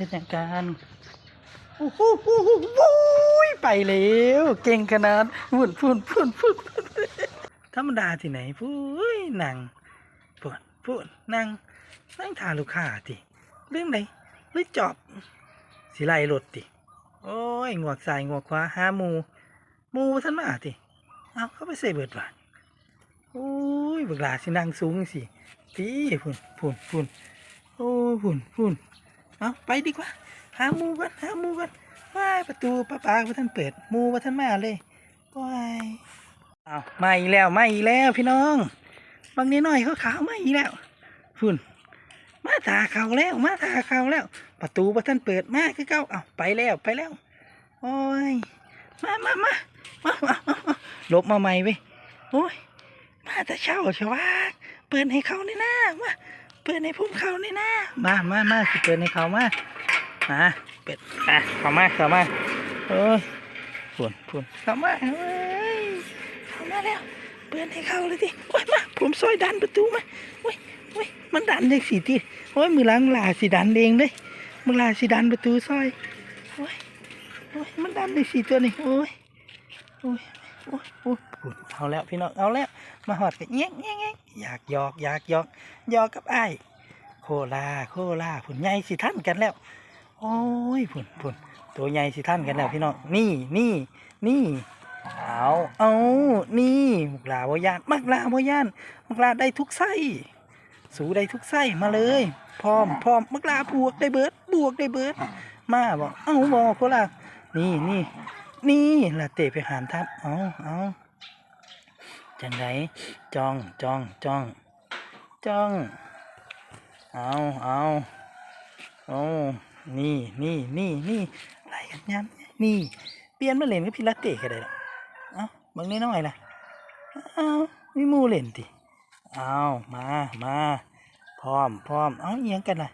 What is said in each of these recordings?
ฮ็ดหยังกันโอ้โหโอ้โหโอ้ยไปแล้วเก่งขนาดพุ่นพุ่นพุ่นพุ่นพุ่นธรรมดาที่ไหนพู้ยนั่งพุ่นพุ่นนั่งนั่งทาลูกค้าติเรื่องไหนหรือจอบสิไล่รถติ โอ้ยงวกซ้ายงวกขวาหามูมูบ่ทันมาติเอาเข้าไปใส่เบิดบาทโอ้ยบักหลาสินั่งสูงสิตีพุ่นพุ่นพุ่นโอ้พุ่นพุ่น เอาไปดีกว่า หาหมูกันหาหมูกันว้ายประตูป้าปาบ่ทันเปิดหมูบ่ทันมาเลยว้ายเอามาอีกแล้วมาอีกแล้วพี่น้อง บางนิดหน่อยเขาขาวมาอีกแล้วพุ่นมาถาเขาแล้วมาถาเขาแล้ว ประตูบ่ทันเปิดมาคือเก่าเอาไปแล้วไปแล้ว โอ้ยมามามามาหลบมาใหม่เว้โอ้ยมาแต่เช้าเชียววะเปิดให้เขาในหน้ามา ปิดให้พุ่มเขาในหน้ามามามาสิเปิดให้เขามามาเปิดอะเข้ามาเข้ามาเอ้ยพุ่นพุ่นเข้ามาเอ้ยเข้ามาแล้ว เปิดให้เขาเลยดิโอ้ยมาผมซอยดันประตูมาโอ้ยโอ้ยมันดันได้สิทีโอ้ยมือหล้างหลาสิดันเองเลยมือหลาสิดันประตูซอยโอ้ยโอ้ยมันดันได้สี่ตัวนี่โอ้ยโอ้ยโอ้ยโอ้ยพูดเอาแล้วพี่น้องเอาแล้วมาหอดกันแง่งแง่งแง่งอยากหยอกอยากหยอกหยอกกับไอ้ายโค ลาโคลาผุนใหญ่สิท่านกันแล้ว โอ้ยผุนผุนตัวใหญ่สิท่านกันแล้วพี่น้องนี่นี่นี่เอาเอานี่มุกลาบยานมักลาบยานมักลาได้ทุกไส้สูได้ทุกไส้มาเลยพร้อมพร้อมมักลาบวกได้เบิดบวกได้เบิด มาบอกเอ้าบอกโคละนี่นี่นี่ละเตะไปหามทับเอาเอาจังไรจองจองจ้องจ้อง เอาเอาเอานี่นี่นี่นี่อะไรกันยันนี่ เปลี่ยนมาเล่นกับพี่ลาเต้ก็ได้หรอเอาบางนิดหน่อยล่ะเอ้ามีมูเล่นติเอามามาพร้อมพร้อมเอ้าเอียงกันล่ะ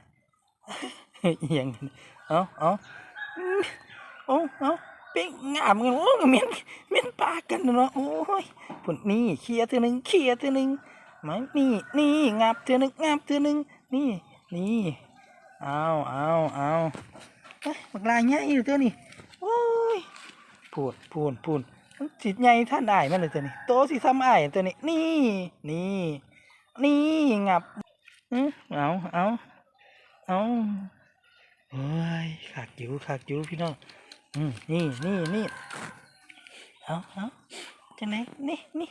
เอียงกันเอ้าเอ้าอืมเอาเอาเป็นงามกันโอ้เหม็นเหม็นปากกันเนาะโอ้ยพุ่นนี่เคลียร์เท่านึงเคลียร์เท่านึงไหมนี่นี่งับเท่านึงงับเท่านึง นี่นี่เอาเอาเอาเอ้ยบักลายใหญ่อยู่ตัวนี้โอ้ยพูดพูดพูดมันจิตใหญ่ท่านอายมันเลยตัวนี้โตสิทำอายตัวนี้นี่นี่นี่งับอื้อเอาเอาเอาเฮ้ยขากอยู่ขากอยู่พี่น้องอืมนี่นี่นี่เอาเอาจังไหนนี่นี่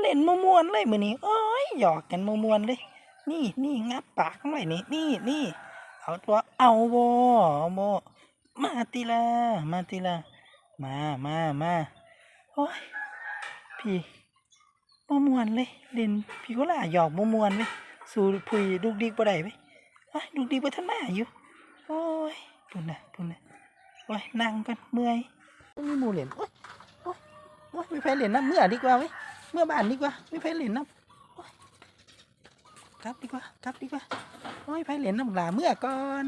เล่นมมวนเลยมือนี้โอ้ยหยอกกันมมวนเลย นี่นี่งับปากหน่อยนี่นี่นี่เอาตัวเอาโบโบมาตีละมาตีละมามามาโอ้ยพี่มมวนเลยเล่นพี่ก็ล่าหยอกมมวนเลยสู่พุยดุกดิกบ่ได้เว้ยเอ้ยดุกดิกบ่ทันมาอยู่โอ้ยปุ่นน่ะปุ่นน่ะโอ้ยนั่งกันเมื่อยมีหมู่เล่นโอ้ยโอ้ยโอ้ยไม่ไปเล่นน้ำเมื่อดีกว่าเว้ยเมื่อบ้านดีกว่าไม่ไปเล่นน้ำ กลับดีกว่ากลับดีกว่าโอ้ยไปเรียนน้ำหลาเมื่อก่อน